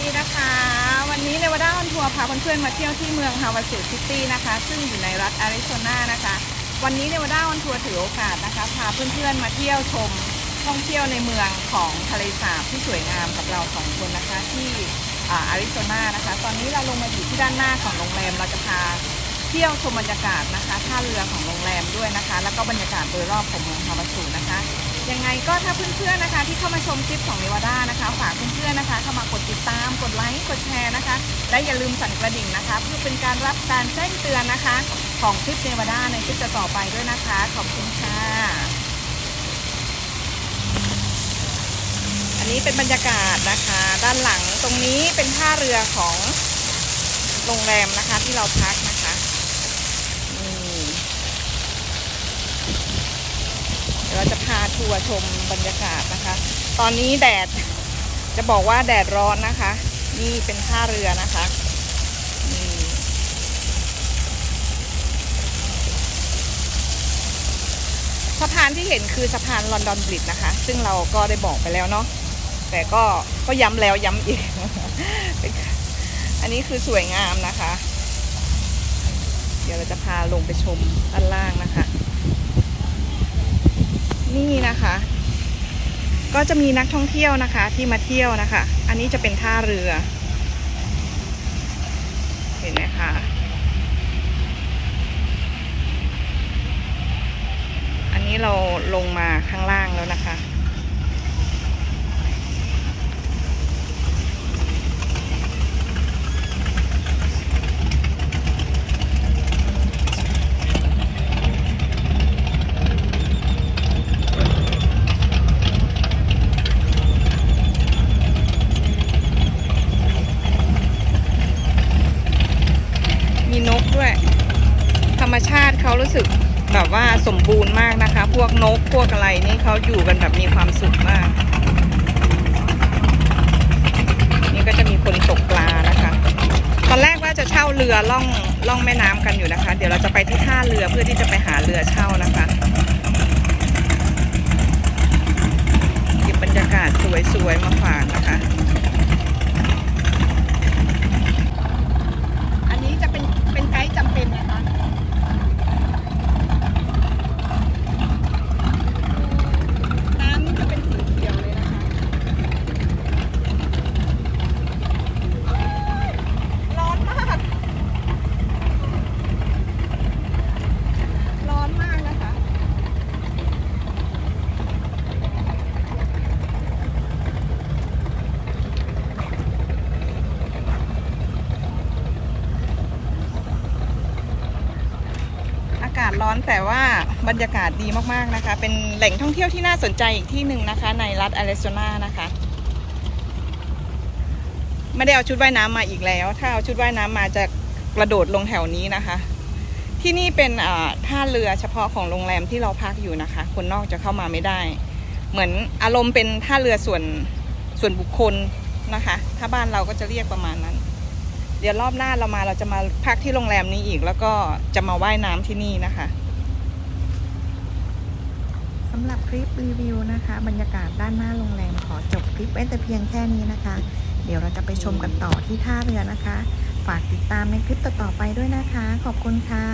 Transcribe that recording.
สดีนะคะ วันนี้เนวาด้าออนทัวร์พาเพื่อนๆมาเที่ยวที่เมืองฮาวาสูซิตี้นะคะ ซึ่งอยู่ในรัฐอาริโซนานะคะ วันนี้เนวาด้าออนทัวร์ถือโอกาสนะคะพาเพื่อนๆมาเที่ยวชมท่องเที่ยวในเมืองของทะเลสาบที่สวยงามกับเราสองคนนะคะที่แอาริโซนานะคะ ตอนนี้เราลงมาอยู่ที่ด้านหน้าของโรงแรมเราจะพา เที่ยวชมบรรยากาศนะคะท่าเรือของโรงแรมด้วยนะคะ แล้วก็บรรยากาศโดยรอบของเมืองฮาวาสุนะคะ ยังไงก็ถ้าเพื่อนๆนะคะ ที่เข้ามาชมคลิปของเนวาด้านะคะ ฝากเพื่อนๆนะคะ เข้ามากดติดตามกดไลค์กดแชร์นะคะ และอย่าลืมสั่นกระดิ่งนะคะ เพื่อเป็นการรับการแจ้งเตือนนะคะ ของคลิปเนวาด้าในคลิปต่อไปด้วยนะคะ ขอบคุณค่ะอันนี้เป็นบรรยากาศนะคะ ด้านหลังตรงนี้เป็นท่าเรือของโรงแรมนะคะที่เราพักนะคะนี่ เราจะพาทัวร์ชมบรรยากาศนะคะ ตอนนี้แดดจะบอกว่าแดดร้อนนะคะ นี่เป็นท่าเรือนะคะสะพานที่เห็นคือสะพานลอนดอนบริดจ์นะคะ ซึ่งเราก็ได้บอกไปแล้วเนาะแต่ก็ก็ย้ำแล้วย้ำอีก อันนี้คือสวยงามนะคะ เดี๋ยวเราจะพาลงไปชมด้านล่างนะคะ นี่นะคะ ก็จะมีนักท่องเที่ยวนะคะ ที่มาเที่ยวนะคะ อันนี้จะเป็นท่าเรือ เห็นไหมคะอันนี้เราลงมาข้างล่างแล้วนะคะ มีนกด้วย ธ รรมชาติเขารู้สึกแบบว่าสมบูรณ์มากนะคะ พวกนกพวกอะไรนี่เขาอยู่กันแบบมีความสุขมาก นี่ก็จะมีคนตกปลานะคะ ตอนแรกว่าจะเช่าเรือล่องล่องแม่น้ำกันอยู่นะคะ เดี๋ยวเราจะไปที่ท่าเรือเพื่อที่จะไปหาเรือเช่านะคะเก็บบรรยากาศสวยๆมาฝากนะคะ อันนี้จะเป็นเป็นไกด์จำเป็นนะคะ น้ำนี่จะเป็นสีเขียวเลยนะคะ ร้อนมาก ร้อนมากนะคะ อากาศ ร้อนแต่ว่าบรรยากาศดีมากๆนะคะ เป็นแหล่งท่องเที่ยวที่น่าสนใจอีกที่หนึ่งนะคะ ในรัฐอริโซนานะคะไม่ได้เอาชุดว่ายน้ำมาอีกแล้ว ถ้าเอาชุดว่ายน้ำมาจะกระโดดลงแถวนี้นะคะ ที่นี่เป็นอ่าท่าเรือเฉพาะของโรงแรมที่เราพักอยู่นะคะ คนนอกจะเข้ามาไม่ได้ เหมือนอารมณ์เป็นท่าเรือส่วนส่วนบุคคลนะคะ ถ้าบ้านเราก็จะเรียกประมาณนั้น เดี๋ยวรอบหน้าเรามาเราจะมาพักที่โรงแรมนี้อีก แล้วก็จะมาว่ายน้ำที่นี่นะคะสำหรับคลิปรีวิวนะคะ บรรยากาศด้านหน้าโรงแรมขอจบคลิปไว้แต่เพียงแค่นี้นะคะ เดี๋ยวเราจะไปชมกันต่อที่ท่าเรือนะคะ ฝากติดตามในคลิปต่อๆไปด้วยนะคะ ขอบคุณค่ะ